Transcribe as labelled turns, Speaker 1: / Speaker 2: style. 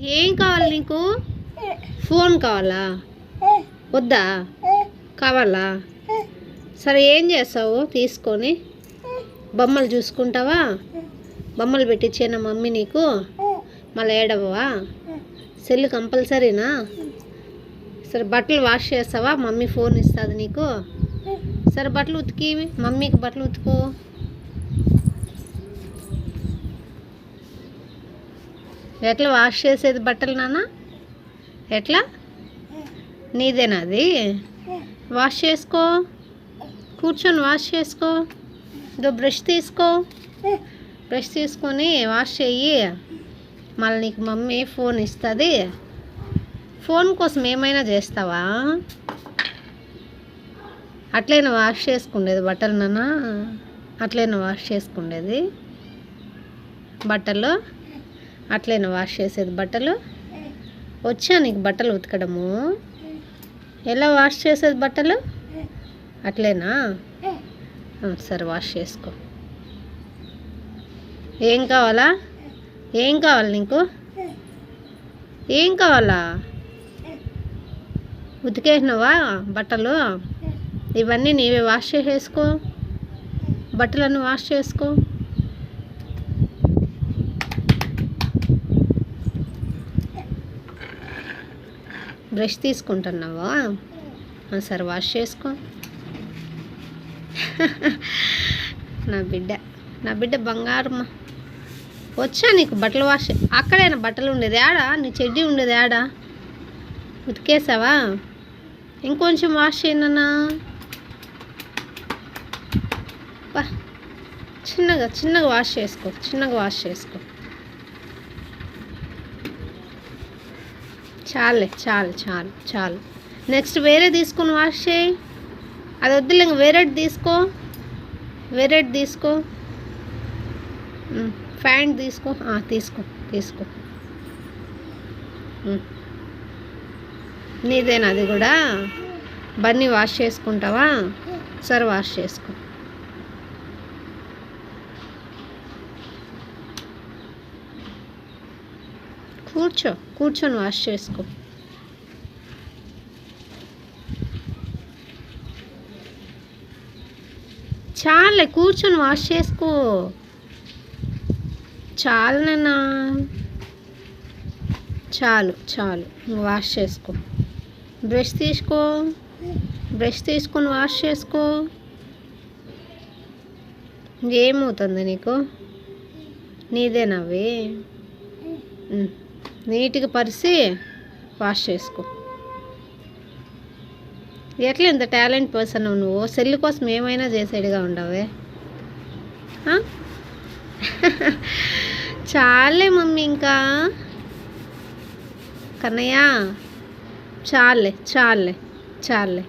Speaker 1: ఏం కావాలి నీకు? ఫోన్ కావాలా? వద్దా? కావాలా? సరే ఏం చేస్తావు? తీసుకొని బొమ్మలు చూసుకుంటావా? బొమ్మలు పెట్టించేనా మమ్మీ నీకు. మళ్ళీ ఏడవా సెల్ కంపల్సరీనా? సరే బట్టలు వాష్ చేస్తావా? మమ్మీ ఫోన్ ఇస్తుంది నీకు. సరే బట్టలు ఉతికి మమ్మీకి బట్టలు ఉతుకో. ఎట్లా వాష్ చేసేది బట్టలు నాన్న? ఎట్లా? నీదేనా అది వాష్ చేసుకో. కూర్చొని వాష్ చేసుకో. ఇదో బ్రష్ తీసుకో. బ్రష్ తీసుకొని వాష్ చెయ్యి. మళ్ళీ నీకు మమ్మీ ఫోన్ ఇస్తుంది. ఫోన్ కోసం ఏమైనా చేస్తావా? అట్లైనా వాష్ చేసుకుండేది బట్టలు నాన్న? అట్లైనా వాష్ చేసుకుండేది? బట్టలు? అట్లైనా వాష్ చేసేది బట్టలు? వచ్చా నీకు బట్టలు ఉతకడము? ఎలా వాష్ చేసేది బట్టలు? అట్లేనా? సరే వాష్ చేసుకో. ఏం కావాలా? ఏం కావాలి నీకు? ఏం కావాలా? ఉతికేసినావా బట్టలు? ఇవన్నీ నీవే వాష్ చేసేసుకో. బట్టలన్నీ వాష్ చేసుకో. బ్రష్ తీసుకుంటున్నావా? సరే వాష్ చేసుకో. నా బిడ్డ నా బిడ్డ బంగారమ్మ. వచ్చా నీకు బట్టలు వాష్ అక్కడైనా బట్టలు ఉండేది ఆడా? నీ చెడ్డీ ఉండేది ఆడా? ఉతికేసావా? ఇంకొంచెం వాష్ చేయనన్నా చిన్నగా చిన్నగా వాష్ చేసుకో చిన్నగా వాష్ చేసుకో. చాలే చాలు చాలు చాలు. నెక్స్ట్ వేరే తీసుకుని వాష్ చేయి. అది వద్దులే ఇంక వేరేది తీసుకో. వేరేది తీసుకో. ఫ్యాంట్ తీసుకో. తీసుకో తీసుకో. నీదేనా అది కూడా? బన్నీ వాష్ చేసుకుంటావా? సరే వాష్ చేసుకో. కూర్చో కూర్చొని వాష్ చేసుకో. చాలే కూర్చొని వాష్ చేసుకో. చాలు చాలు చాలు వాష్ చేసుకో. బ్రష్ తీసుకో బ్రష్ తీసుకొని వాష్ చేసుకో. ఏమవుతుంది నీకు? నీదేనవి ఉమ్. నీట్గా పరిసి వాష్ చేసుకో. ఎట్లా ఇంత టాలెంట్ పర్సన్ నువ్వు? సెల్ కోసం ఏమైనా చేసేడుగా ఉండవే. చాలే మమ్మీ ఇంకా. కన్నయ్య చాలే చాలే చాలే.